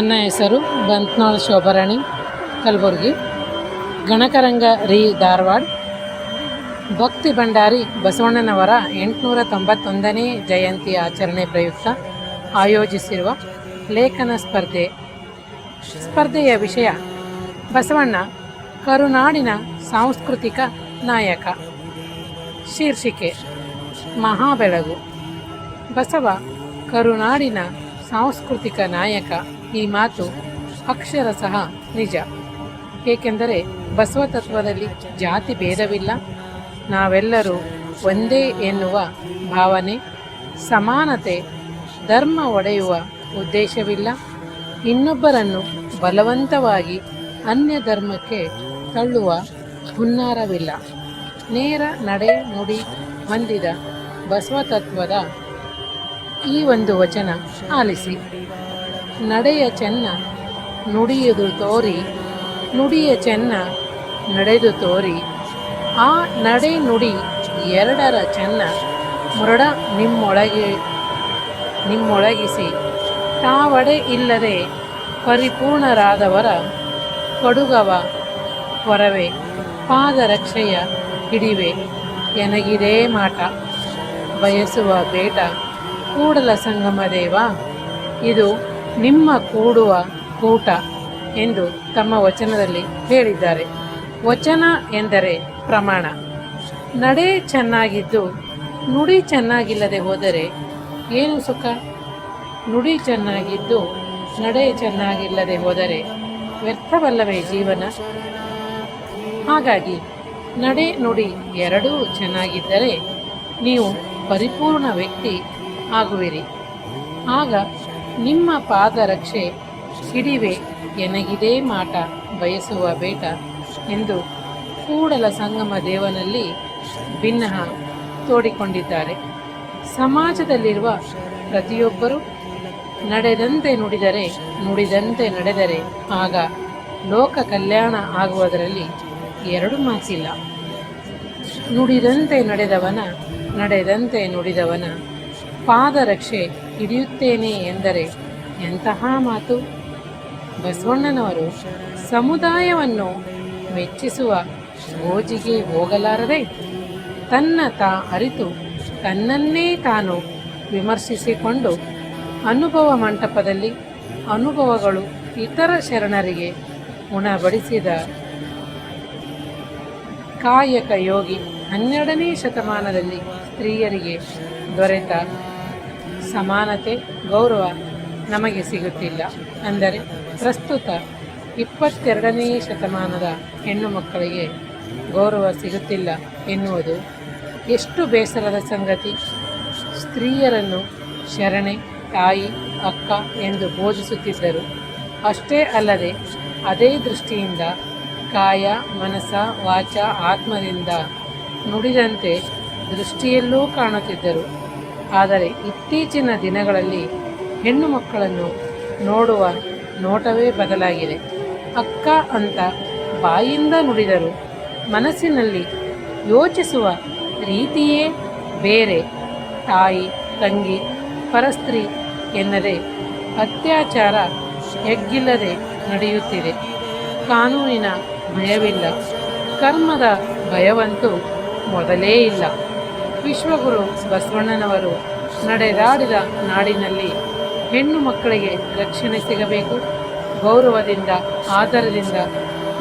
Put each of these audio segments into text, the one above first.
ನನ್ನ ಹೆಸರು ಬಂತ್ನಾಳ್ ಶೋಭರಾಣಿ, ಕಲಬುರ್ಗಿ. ಗಣಕರಂಗ ರೀ ಧಾರವಾಡ. ಭಕ್ತಿ ಭಂಡಾರಿ ಬಸವಣ್ಣನವರ ಎಂಟುನೂರ ತೊಂಬತ್ತೊಂದನೇ ಜಯಂತಿ ಆಚರಣೆ ಪ್ರಯುಕ್ತ ಆಯೋಜಿಸಿರುವ ಲೇಖನ ಸ್ಪರ್ಧೆ. ಸ್ಪರ್ಧೆಯ ವಿಷಯ, ಬಸವಣ್ಣ ಕರುನಾಡಿನ ಸಾಂಸ್ಕೃತಿಕ ನಾಯಕ. ಶೀರ್ಷಿಕೆ, ಮಹಾಬೆಳಗು. ಬಸವ ಕರುನಾಡಿನ ಸಾಂಸ್ಕೃತಿಕ ನಾಯಕ. ಈ ಮಾತು ಅಕ್ಷರಶಃ ನಿಜ. ಏಕೆಂದರೆ ಬಸವ ತತ್ವದಲ್ಲಿ ಜಾತಿ ಭೇದವಿಲ್ಲ. ನಾವೆಲ್ಲರೂ ಒಂದೇ ಎನ್ನುವ ಭಾವನೆ, ಸಮಾನತೆ, ಧರ್ಮ ಒಡೆಯುವ ಉದ್ದೇಶವಿಲ್ಲ. ಇನ್ನೊಬ್ಬರನ್ನು ಬಲವಂತವಾಗಿ ಅನ್ಯ ಧರ್ಮಕ್ಕೆ ತಳ್ಳುವ ಹುನ್ನಾರವಿಲ್ಲ. ನೇರ ನಡೆ ನುಡಿ ಹೊಂದಿದ ಬಸವ ತತ್ವದ ಈ ಒಂದು ವಚನ ಆಲಿಸಿ. ನಡೆಯ ಚೆನ್ನ ನುಡಿಯದು ತೋರಿ, ನುಡಿಯ ಚೆನ್ನ ನಡೆದು ತೋರಿ. ಆ ನಡೆ ನುಡಿ ಎರಡರ ಚೆನ್ನ ಮುರಡ ನಿಮ್ಮೊಳಗೆ, ನಿಮ್ಮೊಳಗಿಸಿ. ತಾವಡೆ ಇಲ್ಲದೆ ಪರಿಪೂರ್ಣರಾದವರ ಕೊಡುಗವ ಹೊರವೆ, ಪಾದರಕ್ಷೆಯ ಹಿಡಿವೆ. ಎನಗಿದೆ ಮಾಟ, ಬಯಸುವ ಬೇಟ, ಕೂಡಲ ಸಂಗಮ ದೇವ, ಇದು ನಿಮ್ಮ ಕೂಡುವ ಕೂಟ ಎಂದು ತಮ್ಮ ವಚನದಲ್ಲಿ ಹೇಳಿದ್ದಾರೆ. ವಚನ ಎಂದರೆ ಪ್ರಮಾಣ. ನಡೆ ಚೆನ್ನಾಗಿದ್ದು, ನುಡಿ ಚೆನ್ನಾಗಿಲ್ಲದೆ ಹೋದರೆ ಏನು ಸುಖ? ನುಡಿ ಚೆನ್ನಾಗಿದ್ದು, ನಡೆ ಚೆನ್ನಾಗಿಲ್ಲದೆ ಹೋದರೆ ವ್ಯರ್ಥವಲ್ಲವೇ ಜೀವನ? ಹಾಗಾಗಿ, ನಡೆ ನುಡಿ ಎರಡೂ ಚೆನ್ನಾಗಿದ್ದರೆ ನೀವು ಪರಿಪೂರ್ಣ ವ್ಯಕ್ತಿ ಆಗುವಿರಿ. ಆಗ ನಿಮ್ಮ ಪಾದರಕ್ಷೆ ಹಿಡಿವೆ ಎನಗಿದೇ ಮಾಟ ಬಯಸುವ ಬೇಟ ಎಂದು ಕೂಡಲ ಸಂಗಮ ದೇವನಲ್ಲಿ ಭಿನ್ನಹ ತೋಡಿಕೊಂಡಿದ್ದಾರೆ. ಸಮಾಜದಲ್ಲಿರುವ ಪ್ರತಿಯೊಬ್ಬರೂ ನಡೆದಂತೆ ನುಡಿದರೆ ನುಡಿದಂತೆ ನಡೆದರೆ ಆಗ ಲೋಕ ಕಲ್ಯಾಣ ಆಗುವುದರಲ್ಲಿ ಎರಡು ಮಾತಿಲ್ಲ ನುಡಿದಂತೆ ನಡೆದವನ ನಡೆದಂತೆ ನುಡಿದವನ ಪಾದರಕ್ಷೆ ಹಿಡಿಯುತ್ತೇನೆ ಎಂದರೆ ಎಂತಹ ಮಾತು? ಬಸವಣ್ಣನವರು ಸಮುದಾಯವನ್ನು ಮೆಚ್ಚಿಸುವ ಗೋಜಿಗೆ ಹೋಗಲಾರದೆ ತನ್ನ ತಾ ಅರಿತು ತನ್ನನ್ನೇ ತಾನು ವಿಮರ್ಶಿಸಿಕೊಂಡು ಅನುಭವ ಮಂಟಪದಲ್ಲಿ ಅನುಭವಗಳು ಇತರ ಶರಣರಿಗೆ ಉಣಬಡಿಸಿದ ಕಾಯಕ ಯೋಗಿ ಹನ್ನೆರಡನೇ ಶತಮಾನದಲ್ಲಿ ಸ್ತ್ರೀಯರಿಗೆ ದೊರೆತ ಸಮಾನತೆ, ಗೌರವ ನಮಗೆ ಸಿಗುತ್ತಿಲ್ಲ. ಅಂದರೆ ಪ್ರಸ್ತುತ ಇಪ್ಪತ್ತೆರಡನೇ ಶತಮಾನದ ಹೆಣ್ಣು ಮಕ್ಕಳಿಗೆ ಗೌರವ ಸಿಗುತ್ತಿಲ್ಲ ಎನ್ನುವುದು ಎಷ್ಟು ಬೇಸರದ ಸಂಗತಿ. ಸ್ತ್ರೀಯರನ್ನು ಶರಣೆ, ತಾಯಿ, ಅಕ್ಕ ಎಂದು ಬೋಧಿಸುತ್ತಿದ್ದರು. ಅಷ್ಟೇ ಅಲ್ಲದೆ ಅದೇ ದೃಷ್ಟಿಯಿಂದ ಕಾಯ ಮನಸ ವಾಚ, ಆತ್ಮದಿಂದ ನುಡಿದಂತೆ ದೃಷ್ಟಿಯಲ್ಲೂ ಕಾಣುತ್ತಿದ್ದರು. ಆದರೆ ಇತ್ತೀಚಿನ ದಿನಗಳಲ್ಲಿ ಹೆಣ್ಣು ಮಕ್ಕಳನ್ನು ನೋಡುವ ನೋಟವೇ ಬದಲಾಗಿದೆ. ಅಕ್ಕ ಅಂತ ಬಾಯಿಂದ ನುಡಿದರು ಮನಸ್ಸಿನಲ್ಲಿ ಯೋಚಿಸುವ ರೀತಿಯೇ ಬೇರೆ. ತಾಯಿ, ತಂಗಿ, ಪರಸ್ತ್ರೀ ಎನ್ನದೆ ಅತ್ಯಾಚಾರ ಎಗ್ಗಿಲ್ಲದೆ ನಡೆಯುತ್ತಿದೆ. ಕಾನೂನಿನ ಭಯವಿಲ್ಲ. ಕರ್ಮದ ಭಯವಂತೂ ಮೊದಲೇ ಇಲ್ಲ. ವಿಶ್ವಗುರು ಬಸವಣ್ಣನವರು ನಡೆದಾಡಿದ ನಾಡಿನಲ್ಲಿ ಹೆಣ್ಣು ಮಕ್ಕಳಿಗೆ ರಕ್ಷಣೆ ಸಿಗಬೇಕು. ಗೌರವದಿಂದ, ಆದರದಿಂದ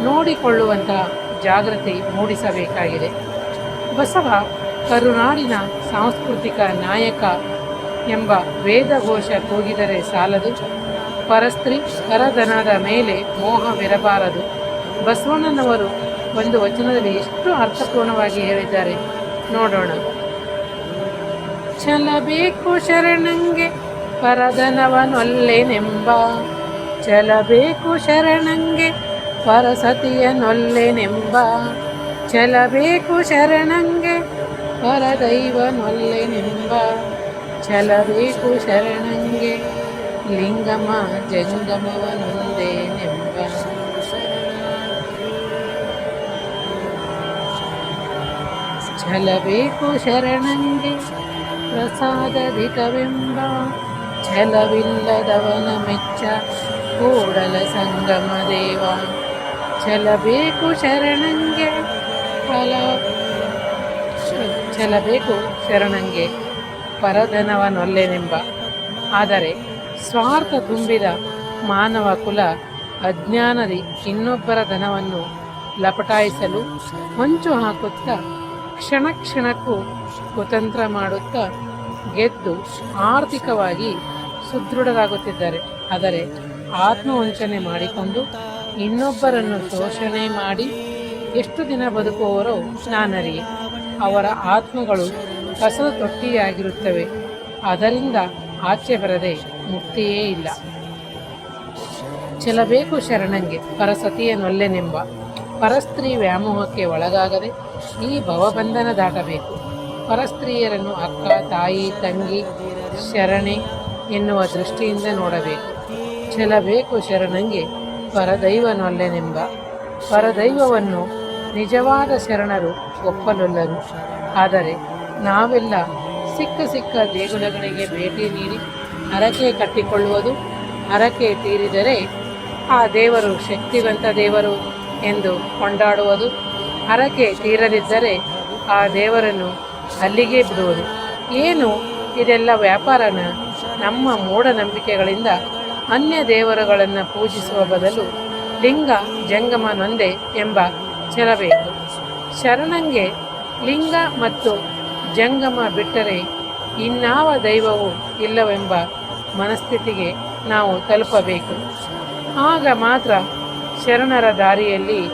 ನೋಡಿಕೊಳ್ಳುವಂತಹ ಜಾಗೃತಿ ಮೂಡಿಸಬೇಕಾಗಿದೆ. ಬಸವ ಕರುನಾಡಿನ ಸಾಂಸ್ಕೃತಿಕ ನಾಯಕ ಎಂಬ ವೇದಘೋಷ ಕೂಗಿದರೆ ಸಾಲದು. ಪರಸ್ತ್ರೀ ಕರಧನದ ಮೇಲೆ ಮೋಹವಿರಬಾರದು ಬಸವಣ್ಣನವರು ಒಂದು ವಚನದಲ್ಲಿ ಎಷ್ಟು ಅರ್ಥಪೂರ್ಣವಾಗಿ ಹೇಳಿದ್ದಾರೆ ನೋಡೋಣ. ಚಲಬೇಕು ಶರಣಂಗೆ ಪರದನವನೊಲ್ಲೆನೆಂಬ ಚಲಬೇಕು ಶರಣಂಗೆ ಪರಸತಿಯನೊಲ್ಲೆನೆಂಬ. ಚಲಬೇಕು ಶರಣಂಗೆ ಪರದೈವನೊಲ್ಲೆನೆಂಬ. ಚಲಬೇಕು ಶರಣಂಗೆ ಲಿಂಗಮ ಜಂಗಮವನೊಂದೇನೆಂಬ ಛಲಬೇಕು ಶರಣಂಗೆ ಪ್ರಸಾದಧಿಕವೆಂಬ ಛಲವಿಲ್ಲದವನ ಮೆಚ್ಚ ಕೂಡಲ ಸಂಗಮ ದೇವ ಛಲಬೇಕು ಶರಣಂಗೆ ಫಲ, ಛಲಬೇಕು ಶರಣಂಗೆ ಪರಧನವನೊಲ್ಲೆನೆಂಬ. ಆದರೆ ಸ್ವಾರ್ಥ ತುಂಬಿದ ಮಾನವ ಕುಲ ಅಜ್ಞಾನದಿ ಇನ್ನೊಬ್ಬರ ಧನವನ್ನು ಲಪಟಾಯಿಸಲು ಹೊಂಚು ಹಾಕುತ್ತಾ ಕ್ಷಣ ಕ್ಷಣಕ್ಕೂ ಕುತಂತ್ರ ಮಾಡುತ್ತಾ ಗೆದ್ದು ಆರ್ಥಿಕವಾಗಿ ಸುದೃಢರಾಗುತ್ತಿದ್ದಾರೆ. ಆದರೆ ಆತ್ಮವಂಚನೆ ಮಾಡಿಕೊಂಡು ಇನ್ನೊಬ್ಬರನ್ನು ಶೋಷಣೆ ಮಾಡಿ ಎಷ್ಟು ದಿನ ಬದುಕುವವರೋ ಸ್ನಾನರಿಗೆ ಅವರ ಆತ್ಮಗಳು ಕಸದ ತೊಟ್ಟಿಯಾಗಿರುತ್ತವೆ. ಅದರಿಂದ ಆಚೆ ಬರದೆ ಮುಕ್ತಿಯೇ ಇಲ್ಲ. ಚೆಲಬೇಕು ಶರಣಂಗೆ, ಪರಸತಿಯ ನೊಲ್ಲೆನೆಂಬ ಪರಸ್ತ್ರೀ ವ್ಯಾಮೋಹಕ್ಕೆ ಒಳಗಾಗದೆ ಈ ಭವಬಂಧನ ದಾಟಬೇಕು ಪರಸ್ತ್ರೀಯರನ್ನು ಅಕ್ಕ, ತಾಯಿ, ತಂಗಿ, ಶರಣೆ ಎನ್ನುವ ದೃಷ್ಟಿಯಿಂದ ನೋಡಬೇಕು. ಚಲಬೇಕು ಶರಣಂಗೆ ಪರದೈವನೊಲ್ಲೆನೆಂಬ. ಪರದೈವವನ್ನು ನಿಜವಾದ ಶರಣರು ಒಪ್ಪಲೊಲ್ಲರು. ಆದರೆ ನಾವೆಲ್ಲ ಸಿಕ್ಕ ಸಿಕ್ಕ ದೇಗುಲಗಳಿಗೆ ಭೇಟಿ ನೀಡಿ ಹರಕೆ ಕಟ್ಟಿಕೊಳ್ಳುವುದು ಹರಕೆ ತೀರಿದರೆ ಆ ದೇವರು ಶಕ್ತಿವಂತ ದೇವರು. ಎಂದು ಕೊಂಡಾಡುವುದು ಹರಕೆ ತೀರದಿದ್ದರೆ ಆ ದೇವರನ್ನು ಅಲ್ಲಿಗೆ ಬಿಡುವುದು. ಏನು? ಇದೆಲ್ಲ ವ್ಯಾಪಾರನ ನಮ್ಮ ಮೂಢನಂಬಿಕೆಗಳಿಂದ ಅನ್ಯ ದೇವರುಗಳನ್ನು ಪೂಜಿಸುವ ಬದಲು ಲಿಂಗ ಜಂಗಮ ನೊಂದೆ ಎಂಬ ಛಲಬೇಕು ಶರಣಂಗೆ ಲಿಂಗ ಮತ್ತು ಜಂಗಮ ಬಿಟ್ಟರೆ ಇನ್ನಾವ ದೈವವೂ ಇಲ್ಲವೆಂಬ ಮನಸ್ಥಿತಿಗೆ ನಾವು ತಲುಪಬೇಕು. ಆಗ ಮಾತ್ರ ಶರಣರ ದಾರಿಯಲ್ಲಿ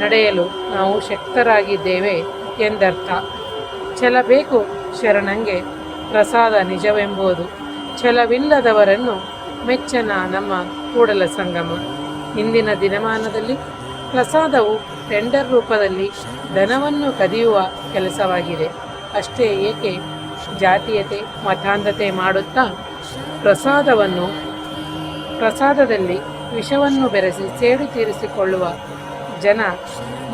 ನಡೆಯಲು ನಾವು ಶಕ್ತರಾಗಿದ್ದೇವೆ ಎಂದರ್ಥ. ಛಲಬೇಕು ಶರಣಂಗೆ ಪ್ರಸಾದ ನಿಜವೆಂಬುದು. ಛಲವಿಲ್ಲದವರನ್ನು ಮೆಚ್ಚನ ನಮ್ಮ ಕೂಡಲ ಸಂಗಮ. ಇಂದಿನ ದಿನಮಾನದಲ್ಲಿ ಪ್ರಸಾದವು ಟೆಂಡರ್ ರೂಪದಲ್ಲಿ ಧನವನ್ನು ಕದಿಯುವ ಕೆಲಸವಾಗಿದೆ. ಅಷ್ಟೇ ಏಕೆ? ಜಾತೀಯತೆ, ಮತಾಂಧತೆ ಮಾಡುತ್ತಾ ಪ್ರಸಾದವನ್ನು ಪ್ರಸಾದದಲ್ಲಿ ವಿಷವನ್ನು ಬೆರೆಸಿ ಸೇಡು ತೀರಿಸಿಕೊಳ್ಳುವ ಜನ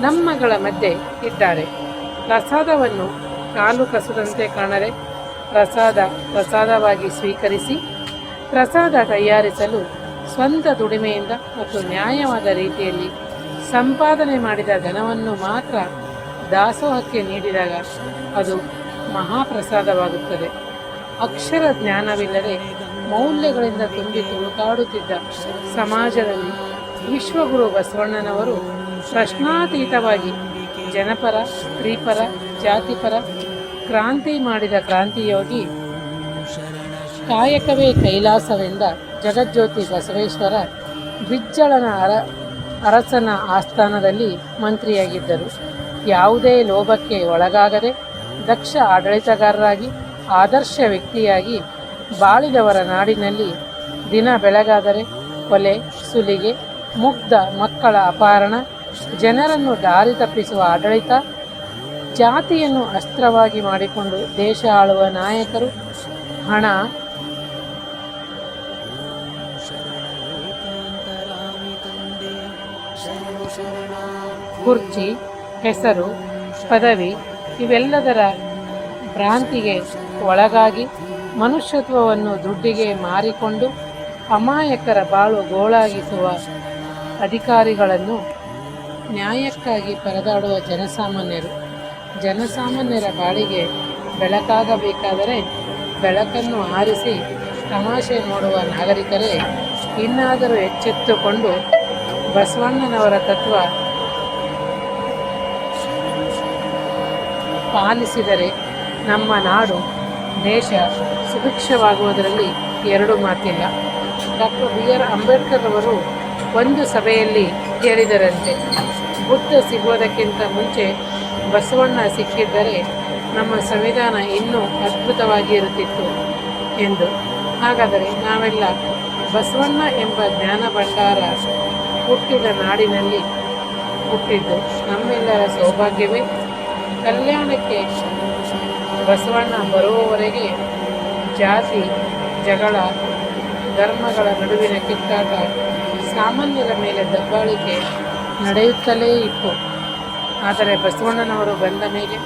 ನಮ್ಮಗಳ ಮಧ್ಯೆ ಇದ್ದಾರೆ. ಪ್ರಸಾದವನ್ನು ಕಾಲು ಕಸದಂತೆ ಕಾಣದೆ ಪ್ರಸಾದ ಪ್ರಸಾದವಾಗಿ ಸ್ವೀಕರಿಸಿ, ಪ್ರಸಾದ ತಯಾರಿಸಲು ಸ್ವಂತ ದುಡಿಮೆಯಿಂದ ಮತ್ತು ನ್ಯಾಯವಾದ ರೀತಿಯಲ್ಲಿ ಸಂಪಾದನೆ ಮಾಡಿದ ಧನವನ್ನು ಮಾತ್ರ ದಾಸೋಹಕ್ಕೆ ನೀಡಿದಾಗ ಅದು ಮಹಾಪ್ರಸಾದವಾಗುತ್ತದೆ. ಅಕ್ಷರ ಜ್ಞಾನವಿಲ್ಲದೆ ಮೌಲ್ಯಗಳಿಂದ ತುಂಬಿ ತುಳುಕಾಡುತ್ತಿದ್ದ ಸಮಾಜದಲ್ಲಿ ವಿಶ್ವಗುರು ಬಸವಣ್ಣನವರು ಪ್ರಶ್ನಾತೀತವಾಗಿ ಜನಪರ, ಸ್ತ್ರೀಪರ, ಜಾತಿಪರ ಕ್ರಾಂತಿ ಮಾಡಿದ ಕ್ರಾಂತಿಯೋಗಿ. ಕಾಯಕವೇ ಕೈಲಾಸವೆಂದ ಜಗಜ್ಯೋತಿ ಬಸವೇಶ್ವರ ಬಿಜ್ಜಳನ ಅರ, ಅರಸನ ಆಸ್ಥಾನದಲ್ಲಿ ಮಂತ್ರಿಯಾಗಿದ್ದರು. ಯಾವುದೇ ಲೋಭಕ್ಕೆ ಒಳಗಾಗದೆ ದಕ್ಷ ಆಡಳಿತಗಾರರಾಗಿ, ಆದರ್ಶ ವ್ಯಕ್ತಿಯಾಗಿ ಬಾಳಿದವರ ನಾಡಿನಲ್ಲಿ ದಿನ ಬೆಳಗಾದರೆ ಕೊಲೆ, ಸುಲಿಗೆ, ಮುಗ್ಧ ಮಕ್ಕಳ ಅಪಹರಣ, ಜನರನ್ನು ದಾರಿ ತಪ್ಪಿಸುವ ಆಡಳಿತ, ಜಾತಿಯನ್ನು ಅಸ್ತ್ರವಾಗಿ ಮಾಡಿಕೊಂಡು ದೇಶ ಆಳುವ ನಾಯಕರು, ಹಣ, ಕುರ್ಚಿ, ಹೆಸರು, ಪದವಿ ಇವೆಲ್ಲದರ ಭ್ರಾಂತಿಗೆ ಒಳಗಾಗಿ ಮನುಷ್ಯತ್ವವನ್ನು ದುಡ್ಡಿಗೆ ಮಾರಿಕೊಂಡು ಅಮಾಯಕರ ಬಾಳು ಗೋಳಾಗಿಸುವ ಅಧಿಕಾರಿಗಳನ್ನು ನ್ಯಾಯಕ್ಕಾಗಿ ಪರದಾಡುವ ಜನಸಾಮಾನ್ಯರು. ಜನಸಾಮಾನ್ಯರ ಬಾಳಿಗೆ ಬೆಳಕಾಗಬೇಕಾದರೆ ಬೆಳಕನ್ನು ಆರಿಸಿ ತಮಾಷೆ ನೋಡುವ ನಾಗರಿಕರೇ, ಇನ್ನಾದರೂ ಎಚ್ಚೆತ್ತುಕೊಂಡು ಬಸವಣ್ಣನವರ ತತ್ವ ಪಾಲಿಸಿದರೆ ನಮ್ಮ ನಾಡು ದೇಶ ಸುಭಿಕ್ಷವಾಗುವುದರಲ್ಲಿ ಎರಡು ಮಾತಿಲ್ಲ. ಡಾಕ್ಟರ್ ಬಿ ಆರ್ ಅಂಬೇಡ್ಕರ್ ಅವರು ಒಂದು ಸಭೆಯಲ್ಲಿ ಹೇಳಿದರಂತೆ, ಬುದ್ಧ ಸಿಗುವುದಕ್ಕಿಂತ ಮುಂಚೆ ಬಸವಣ್ಣ ಸಿಕ್ಕಿದ್ದರೆ ನಮ್ಮ ಸಂವಿಧಾನ ಇನ್ನೂ ಅದ್ಭುತವಾಗಿ ಇರುತ್ತಿತ್ತು ಎಂದು. ಹಾಗಾದರೆ ನಾವೆಲ್ಲ ಬಸವಣ್ಣ ಎಂಬ ಜ್ಞಾನ ಭಂಡಾರ ಹುಟ್ಟಿದ ನಾಡಿನಲ್ಲಿ ಹುಟ್ಟಿದ್ದು ನಮ್ಮೆಲ್ಲರ ಸೌಭಾಗ್ಯವೇ? ಕಲ್ಯಾಣಕ್ಕೆ ಬಸವಣ್ಣ ಬರುವವರೆಗೆ ಜಾತಿ, ಜಗಳ, ಧರ್ಮಗಳ ನಡುವಿನ ಕಿತ್ತಾಟ ಸಾಮಾನ್ಯರ ಮೇಲೆ ದಬ್ಬಾಳಿಕೆ ನಡೆಯುತ್ತಲೇ ಇತ್ತು. ಆದರೆ ಬಸವಣ್ಣನವರು ಬಂದ ಮೇಲೆ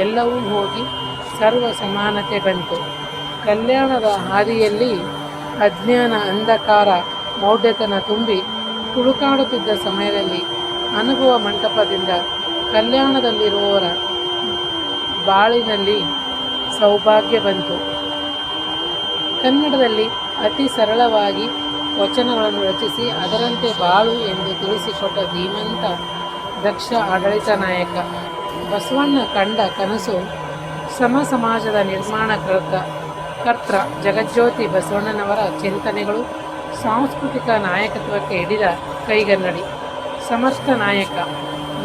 ಎಲ್ಲವೂ ಹೋಗಿ ಸರ್ವ ಸಮಾನತೆ ಬಂತು. ಕಲ್ಯಾಣದ ಹಾದಿಯಲ್ಲಿ ಅಜ್ಞಾನ ಅಂಧಕಾರ, ಮೌಢ್ಯತನ ತುಂಬಿ ತುಳುಕಾಡುತ್ತಿದ್ದ ಸಮಯದಲ್ಲಿ ಅನುಭವ ಮಂಟಪದಿಂದ ಕಲ್ಯಾಣದಲ್ಲಿರುವವರ ಬಾಳಿನಲ್ಲಿ ಸೌಭಾಗ್ಯ ಬಂತು. ಕನ್ನಡದಲ್ಲಿ ಅತಿ ಸರಳವಾಗಿ ವಚನಗಳನ್ನು ರಚಿಸಿ, ಅದರಂತೆ ಬಾಳು ಎಂದು ತಿಳಿಸಿಕೊಟ್ಟ ಧೀಮಂತ ದಕ್ಷ ಆಡಳಿತ ನಾಯಕ. ಬಸವಣ್ಣ ಕಂಡ ಕನಸು ಸಮ ಸಮಾಜದ ನಿರ್ಮಾಣ ಕರ್ತ ಕರ್ತ ಜಗಜ್ಯೋತಿ ಬಸವಣ್ಣನವರ ಚಿಂತನೆಗಳು ಸಾಂಸ್ಕೃತಿಕ ನಾಯಕತ್ವಕ್ಕೆ ಹಿಡಿದ ಕೈಗನ್ನಡಿ. ಸಮರ್ಥ ನಾಯಕ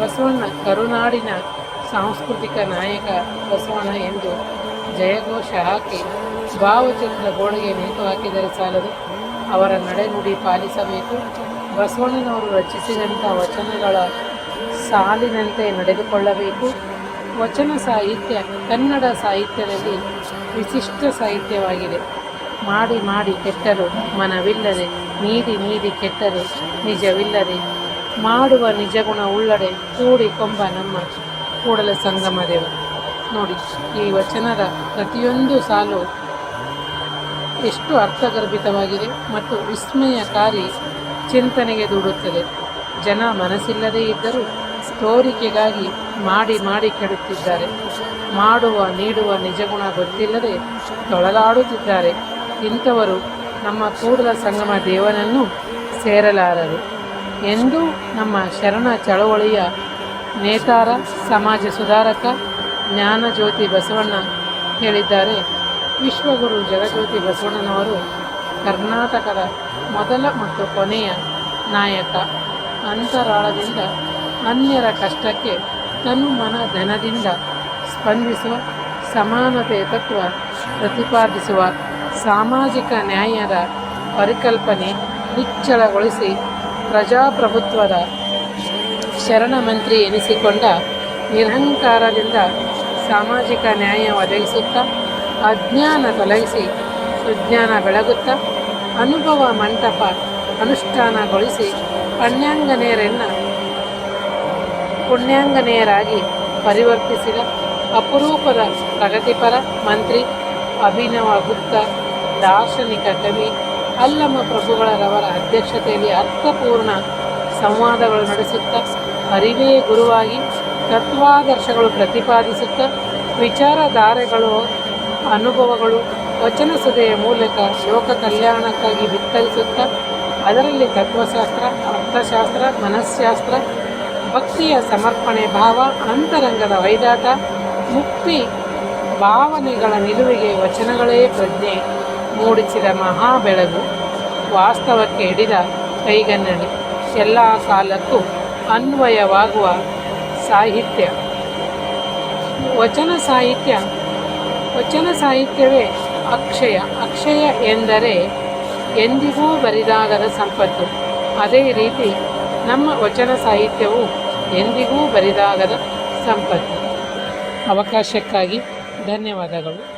ಬಸವಣ್ಣ ಕರುನಾಡಿನ ಸಾಂಸ್ಕೃತಿಕ ನಾಯಕ ಬಸವಣ್ಣ ಎಂದು ಜಯಘೋಷ ಹಾಕಿ ಭಾವಚಿತ್ರ ಗೋಡೆಗೆ ನೇತು ಹಾಕಿದರೆ ಸಾಲದು. ಅವರ ನಡೆನುಡಿ ಪಾಲಿಸಬೇಕು. ಬಸವಣ್ಣನವರು ರಚಿಸಿದಂಥ ವಚನಗಳ ಸಾಲಿನಂತೆ ನಡೆದುಕೊಳ್ಳಬೇಕು. ವಚನ ಸಾಹಿತ್ಯ, ಕನ್ನಡ ಸಾಹಿತ್ಯದಲ್ಲಿ ವಿಶಿಷ್ಟ ಸಾಹಿತ್ಯವಾಗಿದೆ. ಮಾಡಿ ಮಾಡಿ ಕೆಟ್ಟರು, ಮನವಿಲ್ಲದೆ, ನೀಡಿ ನೀಡಿ ಕೆಟ್ಟರು, ನಿಜವಿಲ್ಲದೆ, ಮಾಡುವ ನಿಜಗುಣ ಉಳ್ಳಡೆ ಕೂಡಿ ಕೊಂಬ ನಮ್ಮ ಕೂಡಲ ಸಂಗಮ ದೇವ. ನೋಡಿ, ಈ ವಚನದ ಪ್ರತಿಯೊಂದು ಸಾಲು ಎಷ್ಟು ಅರ್ಥಗರ್ಭಿತವಾಗಿದೆ ಮತ್ತು ವಿಸ್ಮಯಕಾರಿ ಚಿಂತನೆಗೆ ದೂಡುತ್ತದೆ. ಜನ ಮನಸ್ಸಿಲ್ಲದೇ ಇದ್ದರೂ ತೋರಿಕೆಗಾಗಿ ಮಾಡಿ ಮಾಡಿ ಕೆಡುತ್ತಿದ್ದಾರೆ. ಮಾಡುವ, ನೀಡುವ ನಿಜಗುಣ ಗೊತ್ತಿಲ್ಲದೆ ತೊಳಲಾಡುತ್ತಿದ್ದಾರೆ. ಇಂಥವರು ನಮ್ಮ ಕೂಡಲ ಸಂಗಮ ದೇವನನ್ನು ಸೇರಲಾರರು. ಎಂದು ನಮ್ಮ ಶರಣ ಚಳವಳಿಯ ನೇತಾರ, ಸಮಾಜ ಸುಧಾರಕ ಜ್ಞಾನಜ್ಯೋತಿ ಬಸವಣ್ಣ ಹೇಳಿದ್ದಾರೆ. ವಿಶ್ವಗುರು ಜಗಜ್ಯೋತಿ ಬಸವಣ್ಣನವರು ಕರ್ನಾಟಕದ ಮೊದಲ ಮತ್ತು ಕೊನೆಯ ನಾಯಕ. ಅಂತರಾಳದಿಂದ ಅನ್ಯರ ಕಷ್ಟಕ್ಕೆ ತನು ಮನ ಧನದಿಂದ ಸ್ಪಂದಿಸುವ ಸಮಾನತೆ ತತ್ವ ಪ್ರತಿಪಾದಿಸುವ ಸಾಮಾಜಿಕ ನ್ಯಾಯದ ಪರಿಕಲ್ಪನೆ ನಿಚ್ಚಳಗೊಳಿಸಿ ಪ್ರಜಾಪ್ರಭುತ್ವದ ಶರಣ ಮಂತ್ರಿ ಎನಿಸಿಕೊಂಡ ನಿರಹಂಕಾರದಿಂದ ಸಾಮಾಜಿಕ ನ್ಯಾಯ ಒದಗಿಸುತ್ತಾ, ಅಜ್ಞಾನ ತೊಲಗಿಸಿ ಸುಜ್ಞಾನ ಬೆಳಗುತ್ತಾ, ಅನುಭವ ಮಂಟಪ ಅನುಷ್ಠಾನಗೊಳಿಸಿ ಪುಣ್ಯಾಂಗನೇಯರನ್ನು ಪುಣ್ಯಾಂಗನೆಯರಾಗಿ ಪರಿವರ್ತಿಸಿದ ಅಪರೂಪದ ಪ್ರಗತಿಪರ ಮಂತ್ರಿ ಅಭಿನವ ಗುಪ್ತ, ದಾರ್ಶನಿಕ ಕವಿ ಅಲ್ಲಮ ಪ್ರಭುಗಳರವರ ಅಧ್ಯಕ್ಷತೆಯಲ್ಲಿ ಅರ್ಥಪೂರ್ಣ ಸಂವಾದಗಳು ನಡೆಸುತ್ತಾ, ಅರಿವೇ ಗುರುವಾಗಿ ತತ್ವಾದರ್ಶಗಳು ಪ್ರತಿಪಾದಿಸುತ್ತ ವಿಚಾರಧಾರೆಗಳು, ಅನುಭವಗಳು ವಚನ ಸುದೆಯ ಮೂಲಕ ಶೋಕ ಕಲ್ಯಾಣಕ್ಕಾಗಿ ಬಿತ್ತರಿಸುತ್ತ ಅದರಲ್ಲಿ ತತ್ವಶಾಸ್ತ್ರ, ಅರ್ಥಶಾಸ್ತ್ರ ಮನಃಶಾಸ್ತ್ರ ಭಕ್ತಿಯ ಸಮರ್ಪಣೆ, ಭಾವ, ಅಂತರಂಗದ ವೈದಾಟ ಮುಕ್ತಿ ಭಾವನೆಗಳ ನಿಲುವಿಗೆ ವಚನಗಳೇ ಪ್ರಜ್ಞೆ. ಮೂಡಿಸಿದ ಮಹಾ ಬೆಳಗು ವಾಸ್ತವಕ್ಕೆ ಹಿಡಿದ ಕೈಗನ್ನಡಿ. ಎಲ್ಲ ಕಾಲಕ್ಕೂ ಅನ್ವಯವಾಗುವ ಸಾಹಿತ್ಯ. ವಚನ ಸಾಹಿತ್ಯ. ವಚನ ಸಾಹಿತ್ಯವೇ ಅಕ್ಷಯ. ಅಕ್ಷಯ ಎಂದರೆ ಎಂದಿಗೂ ಬರಿದಾಗದ ಸಂಪತ್ತು. ಅದೇ ರೀತಿ ನಮ್ಮ ವಚನ ಸಾಹಿತ್ಯವು ಎಂದಿಗೂ ಬರಿದಾಗದ ಸಂಪತ್ತು. ಅವಕಾಶಕ್ಕಾಗಿ ಧನ್ಯವಾದಗಳು.